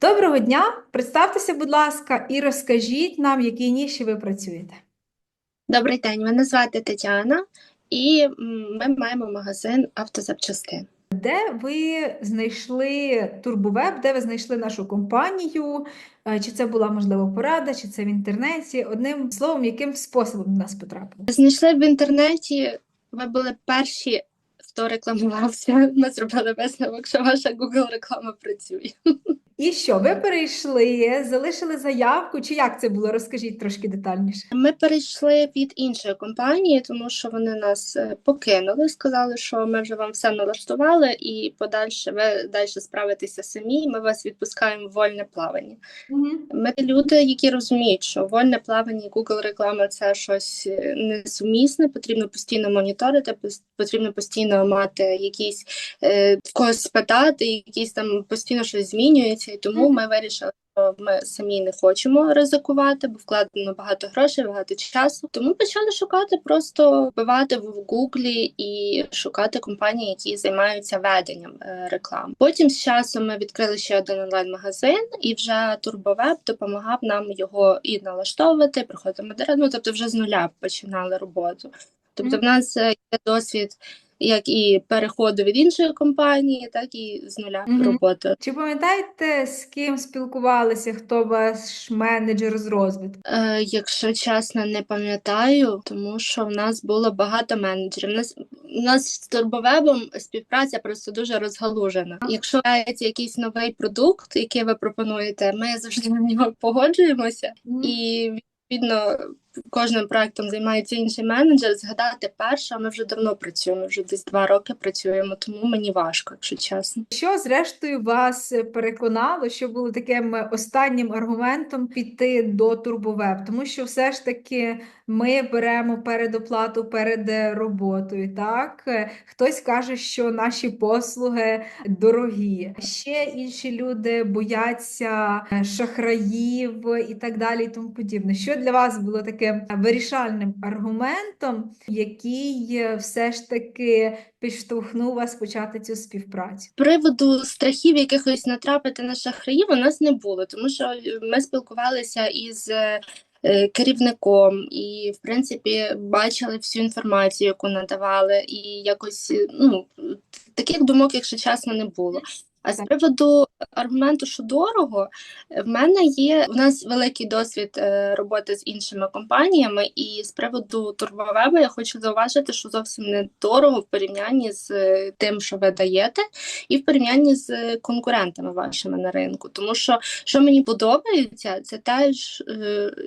Доброго дня! Представтеся, будь ласка, і розкажіть нам, в якій ніші ви працюєте. Добрий день, мене звати Тетяна, і ми маємо магазин автозапчастин. Де ви знайшли Турбовеб, де ви знайшли нашу компанію? Е, Чи це була, можливо, порада, чи це в інтернеті? Одним словом, яким способом до нас потрапили? Знайшли в інтернеті, ви були перші, хто рекламувався. Ми зробили висновок, що ваша Google реклама працює. І що, ви перейшли, залишили заявку, чи як це було? Розкажіть трошки детальніше. Ми перейшли від іншої компанії, тому що вони нас е, покинули, сказали, що ми вже вам все налаштували, і подальше ви далі справитеся самі. Ми вас відпускаємо в вольне плавання. Ми люди, які розуміють, що вольне плавання Google реклама це щось е, несумісне, потрібно постійно моніторити, потрібно постійно мати якісь е, в когось спитати, якісь там постійно щось змінюється. І тому ми вирішили, що ми самі не хочемо ризикувати, бо вкладено багато грошей, багато часу. Тому почали шукати, просто вбивати в Гуглі і шукати компанії, які займаються веденням е, реклам. Потім з часом ми відкрили ще один онлайн-магазин, і вже Турбовеб допомагав нам його і налаштовувати, проходити модерацію, ну, тобто вже з нуля починали роботу. Тобто, в нас е, є досвід як і переходу від іншої компанії, так і з нуля Мгм. роботи. Чи пам'ятаєте, з ким спілкувалися, хто ваш менеджер з розвитку? Е, якщо чесно, не пам'ятаю, тому що в нас було багато менеджерів. У нас, у нас з Турбовебом співпраця просто дуже розгалужена. Якщо з'являється якийсь новий продукт, який ви пропонуєте, ми завжди на нього погоджуємося, і відповідно кожним проектом займається інший менеджер. Згадати перше, ми вже давно працюємо, вже десь два роки працюємо, тому мені важко, якщо чесно. Що, зрештою, вас переконало, що було таким останнім аргументом піти до Турбовеб? Тому що все ж таки ми беремо передоплату перед роботою, так? Хтось каже, що наші послуги дорогі. Ще інші люди бояться шахраїв і так далі, і тому подібне. Що для вас було таким вирішальним аргументом, який е, все ж таки підштовхнув вас почати цю співпрацю? Приводу страхів якихось натрапити на шахраїв у нас не було, тому що е, ми спілкувалися із е, керівником і, в принципі, бачили всю інформацію, яку надавали, і якось ну, таких думок, якщо чесно, не було. А з приводу аргументу, що дорого, е, в мене є в нас великий досвід е, роботи з іншими компаніями, і з приводу турбовеба я хочу зауважити, що зовсім не дорого в порівнянні з е, тим, що ви даєте, і в порівнянні з конкурентами вашими на ринку. Тому що що мені подобається, це те,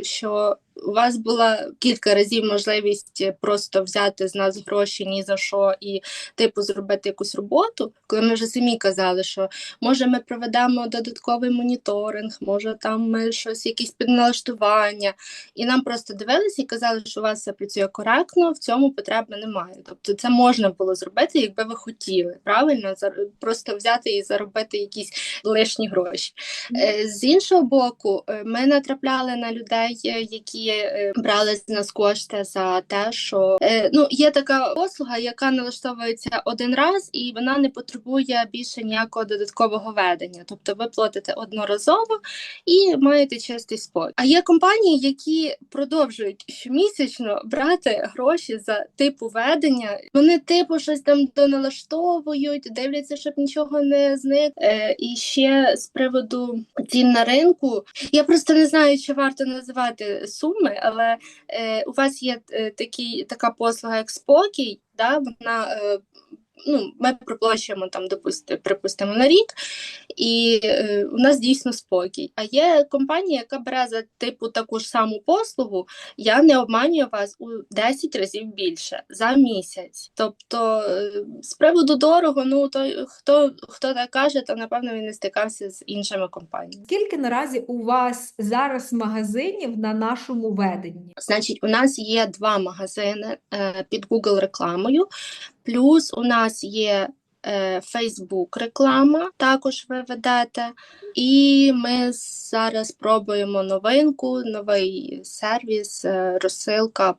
що у вас була кілька разів можливість е, просто взяти з нас гроші ні за що і типу зробити якусь роботу, коли ми вже самі казали, що може ми проведемо додатковий моніторинг, може там ми щось, якісь підналаштування, і нам просто дивилися і казали, що у вас все працює коректно, в цьому потреби немає. Тобто це можна було зробити, якби ви хотіли, правильно? Просто взяти і заробити якісь лишні гроші. Е, З іншого боку, е, ми натрапляли на людей, які брали з нас кошти за те, що е, ну є така послуга, яка налаштовується один раз, і вона не потребує більше ніякого додаткового ведення. Тобто ви платите одноразово і маєте чистий спокій. А є компанії, які продовжують щомісячно брати гроші за типу ведення. Вони типу щось там доналаштовують, дивляться, щоб нічого не зник. Е, і ще з приводу цін на ринку. Я просто не знаю, чи варто називати суми, але е, у вас є е, такі, така послуга, як спокій. Да? Вона е, ну, ми проплачуємо там, допусти, припустимо, на рік, і е, у нас дійсно спокій. А є компанія, яка бере за типу таку ж саму послугу, я не обманюю вас у 10 разів більше за місяць. Тобто, е, з приводу дорого, ну то хто, хто так каже, то напевно він не стикався з іншими компаніями. Скільки наразі у вас зараз магазинів на нашому веденні? Значить, у нас є два магазини е, під Google рекламою, плюс у нас є Facebook реклама, також ви ведете. І ми зараз пробуємо новинку, новий сервіс, е, розсилка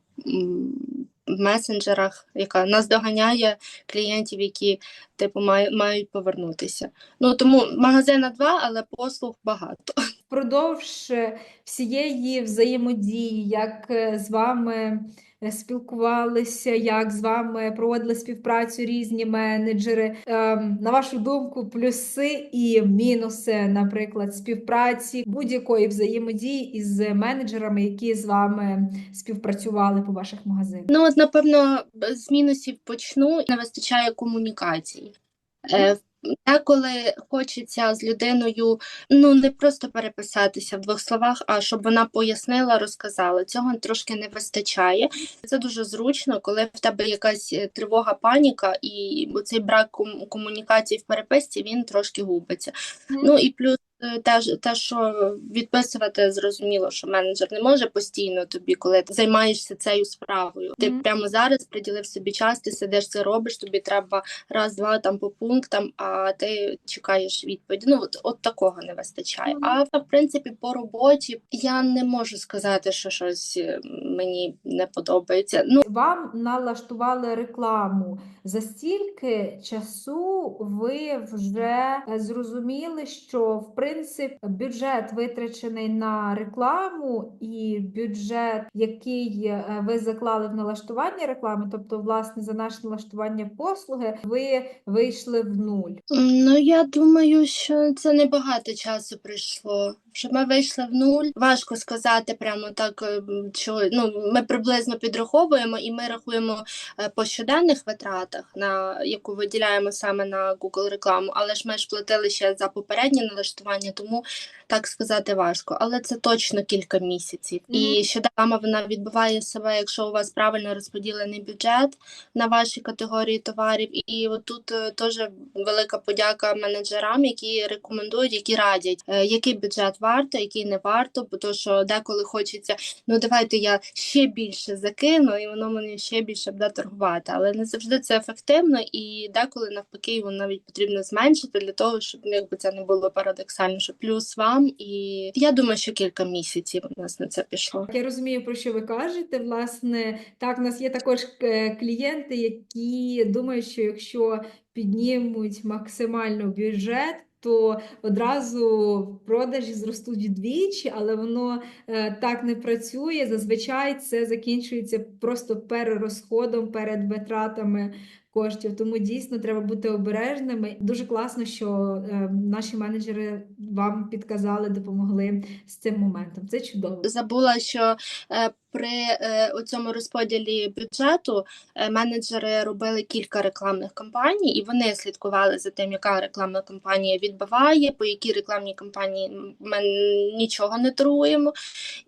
в месенджерах, яка наздоганяє клієнтів, які типу мають повернутися. Ну тому магазина два, але послуг багато. Впродовж е, всієї взаємодії, як е, з вами е, спілкувалися, як з вами проводили співпрацю різні менеджери. Ем, На вашу думку, плюси і мінуси, наприклад, співпраці будь-якої взаємодії із менеджерами, які з вами співпрацювали по ваших магазинах. Ну, от, напевно, з мінусів почну. Не вистачає комунікації. Е, Деколи хочеться з людиною ну не просто переписатися в двох словах, а щоб вона пояснила, розказала. Цього трошки не вистачає. Це дуже зручно, коли в тебе якась е, тривога, паніка, і цей брак ком- комунікації в переписці він трошки губиться. Ну і плюс те, те, що відписувати, зрозуміло, що менеджер не може постійно тобі, коли ти займаєшся цією справою. Ти Мгм. прямо зараз приділив собі час, ти сидиш це робиш, тобі треба раз-два там по пунктам, а ти чекаєш відповіді. Ну от, от такого не вистачає. Мгм. А в принципі, по роботі я не можу сказати, що щось е, мені не подобається. Ну Вам налаштували рекламу. За стільки часу ви вже е, зрозуміли, що в принципі бюджет витрачений на рекламу, і бюджет, який е, ви заклали в налаштування реклами, тобто, власне, за наше налаштування послуги, ви вийшли в нуль. Ну, я думаю, що це небагато часу прийшло. Щоб ми вийшли в нуль. Важко сказати прямо так, е, що ну ми приблизно підраховуємо і ми рахуємо е, по щоденних витратах, на яку виділяємо саме на Google рекламу. Але ж ми ж платили ще за попереднє налаштування, тому так сказати важко. Але це точно кілька місяців. Мгм. І ще реклама вона відбуває себе, якщо у вас правильно розподілений бюджет на ваші категорії товарів. І отут е, теж велика подяка менеджерам, які рекомендують, які радять, який бюджет варто, який не варто, бо що деколи хочеться, ну давайте я ще більше закину, і воно мені ще більше буде торгувати. Але не завжди це ефективно, і деколи навпаки його навіть потрібно зменшити для того, щоб ну, якби це не було парадоксально, що плюс вам. І я думаю, що кілька місяців у нас на це пішло. Я розумію, про що ви кажете. Власне, так, у нас є також е, клієнти, які думають, що якщо піднімуть максимально бюджет, то одразу продажі зростуть вдвічі, але воно е, так не працює. Зазвичай це закінчується просто перерозходом перед витратами коштів. Тому дійсно треба бути обережними. Дуже класно, що е, наші менеджери вам підказали, допомогли з цим моментом. Це чудово. забула, що е, при е, у цьому розподілі бюджету е, менеджери робили кілька рекламних кампаній, і вони слідкували за тим, яка рекламна кампанія відбиває, по якій рекламній кампанії ми нічого не торгуємо.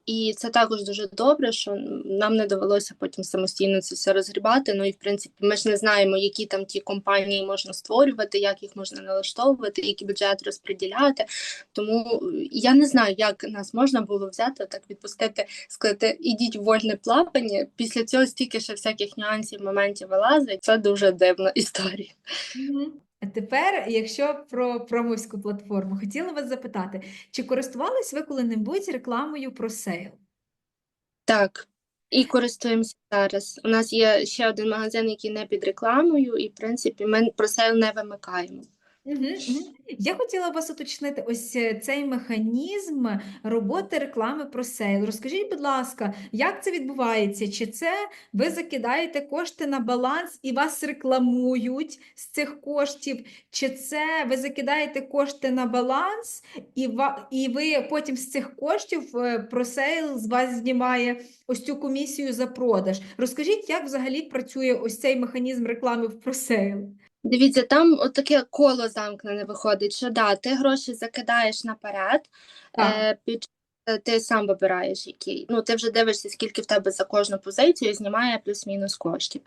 І це також дуже добре, що нам не довелося потім самостійно це все розгрібати. Ну і в принципі, ми ж не знаємо, які там ті компанії можна створювати, як їх можна налаштовувати, який бюджет розподіляти. Тому е, я не знаю, як нас можна було взяти, так відпустити, сказати, ідіть в вольне плавання. Після цього стільки ще всяких нюансів, моментів вилазить. Це дуже дивна історія. А тепер, якщо про промовську платформу, хотіла вас запитати, чи користувались ви коли-небудь рекламою про сейл? Так. І користуємося зараз. У нас є ще один магазин, який не під рекламою, і в принципі ми про сейл не вимикаємо. Мгм, мгм. Я хотіла вас уточнити ось е, цей механізм роботи реклами про сейл. Розкажіть, будь ласка, як це відбувається? Чи це ви закидаєте кошти на баланс і вас рекламують з цих коштів? Чи це ви закидаєте кошти на баланс і, ва- і ви потім з цих коштів е, про сейл з вас знімає ось цю комісію за продаж? Розкажіть, як взагалі працює ось цей механізм реклами в просейл? Дивіться, там таке коло замкнене виходить, що да, ти гроші закидаєш наперед, е, бюджет е, ти сам вибираєш який. Ну, ти вже дивишся, скільки в тебе за кожну позицію знімає плюс-мінус коштів.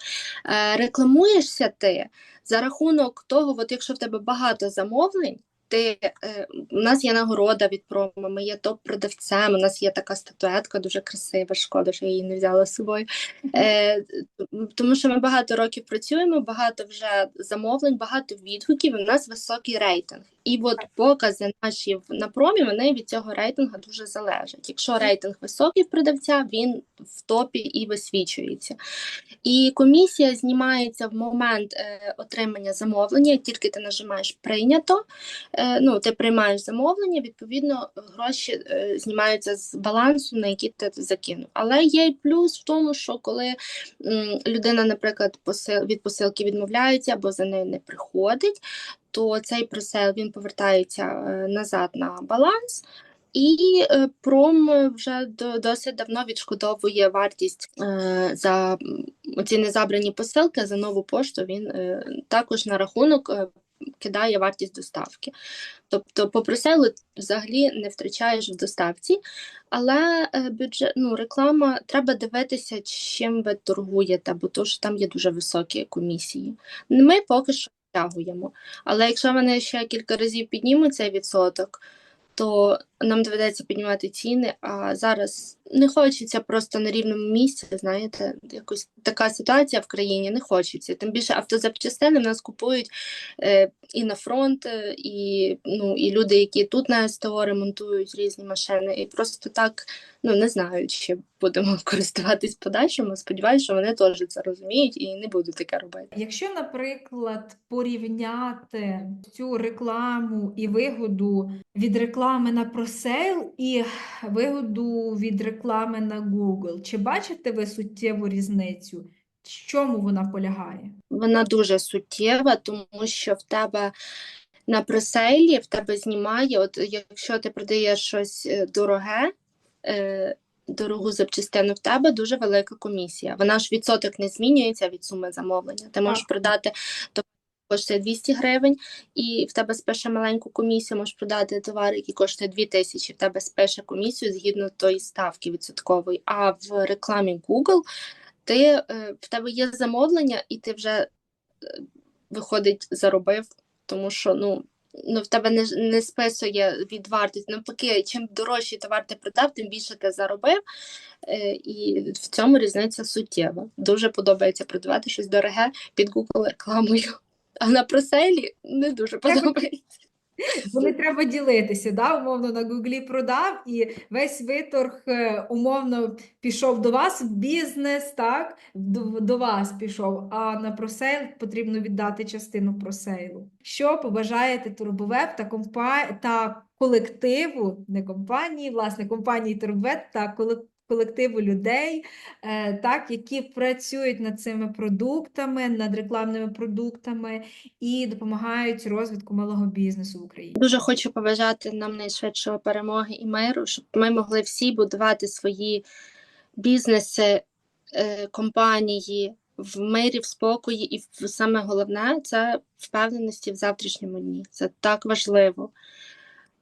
Е, рекламуєшся ти за рахунок того, от якщо в тебе багато замовлень, ти е, у нас є нагорода від промо, ми є топ-продавцем. У нас є така статуетка дуже красива. Шкода, що я її не взяла з собою. Е, тому що ми багато років працюємо, багато вже замовлень, багато відгуків. і У нас високий рейтинг. І от покази наші на промі вони від цього рейтингу дуже залежать. Якщо рейтинг високий в продавця, він в топі і висвічується. І комісія знімається в момент е, отримання замовлення. Тільки ти нажимаєш прийнято, ну ти приймаєш замовлення, відповідно, гроші е, знімаються з балансу, на який ти закинув. Але є й плюс в тому, що коли людина, наприклад, від посилки відмовляється або за нею не приходить, то цей просел він повертається е, назад на баланс. І е, пром е, вже досить давно відшкодовує вартість е, за ці незабрані посилки, за нову пошту він е, також на рахунок е, кидає вартість доставки. Тобто попросили взагалі не втрачаєш в доставці, але е, бюджет, ну, реклама треба дивитися, чим ви торгуєте, бо то ж там є дуже високі комісії. Ми поки що втягуємо. Але якщо вони ще кілька разів піднімуть цей відсоток, то нам доведеться піднімати ціни. А зараз не хочеться просто на рівному місці. Знаєте, якось така ситуація в країні не хочеться. Тим більше автозапчастини нас купують е, і на фронт, е, і, ну, і люди, які тут на СТО ремонтують різні машини, і просто так ну не знаю, чи будемо користуватись подальшому. Сподіваюся, що вони теж це розуміють і не будуть таке робити. Якщо, наприклад, порівняти цю рекламу і вигоду від реклами на просейл і вигоду від реклами на Google, чи бачите ви суттєву різницю? В чому вона полягає? Вона дуже суттєва, тому що в тебе на пресейлі в тебе знімає, от якщо ти продаєш щось е, дороге, е, дорогу запчастину, в тебе дуже велика комісія. Вона ж відсоток не змінюється від суми замовлення. Ти можеш Так. продати товар, коштує 200 гривень, і в тебе спише маленьку комісію, можеш продати товар, який коштує 2000, в тебе спише комісію згідно тої ставки відсоткової. А в рекламі Google ти, е, в тебе є замовлення, і ти вже е, виходить, заробив, тому що ну, ну в тебе не, не списує від вартості. Навпаки, чим дорожчий товар ти продав, тим більше ти заробив. Е, і в цьому різниця суттєва. Дуже подобається продавати щось дороге під Google рекламою. А на проселі не дуже подобається. Вони треба ділитися, да? Умовно на Гуглі продав, і весь виторг е, умовно пішов до вас в бізнес, так? До, до вас пішов, а на просейл потрібно віддати частину просейлу. Що побажаєте Турбовеб та компа... та колективу, не компанії, власне, компанії Турбовеб та коле- колективу людей, е, так, які працюють над цими продуктами, над рекламними продуктами і допомагають розвитку малого бізнесу в Україні. Дуже хочу побажати нам найшвидшого перемоги і миру, щоб ми могли всі будувати свої бізнеси, е, компанії в мирі, в спокої, і саме головне це впевненості в завтрашньому дні. Це так важливо.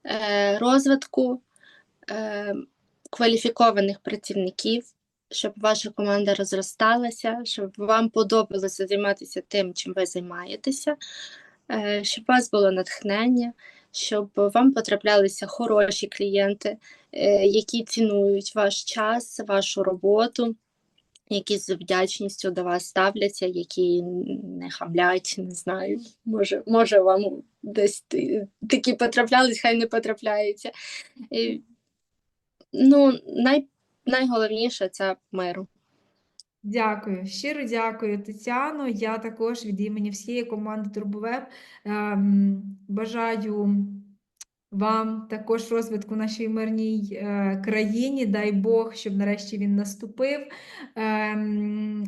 Е, Розвитку е, кваліфікованих працівників, щоб ваша команда розросталася, щоб вам подобалося займатися тим, чим ви займаєтеся, е, щоб у вас було натхнення, щоб вам потраплялися хороші клієнти, е, які цінують ваш час, вашу роботу, які з вдячністю до вас ставляться, які не хамлять, не знаю. Може, може вам десь такі потраплялись, хай не потрапляються. Ну, най, найголовніше це миру. Дякую, щиро дякую, Тетяно. Я також від імені всієї команди Турбовеб ем, бажаю вам також розвитку нашій мирній е, країні. Дай Бог, щоб нарешті він наступив. Ем,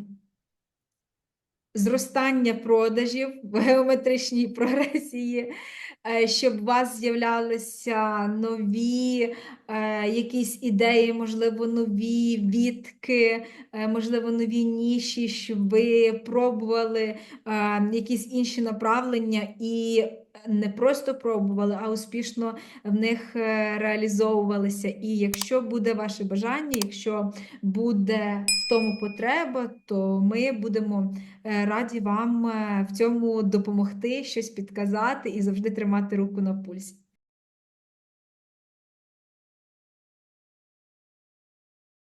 зростання продажів в геометричній прогресії, щоб у вас з'являлися нові е, якісь ідеї, можливо, нові відки, е, можливо, нові ніші, щоб ви пробували е, якісь інші направлення і не просто пробували, а успішно в них е, реалізовувалися. І якщо буде ваше бажання, якщо буде в тому потреба, то ми будемо е, раді вам е, в цьому допомогти, щось підказати і завжди тримати. тримати руку на пульсі.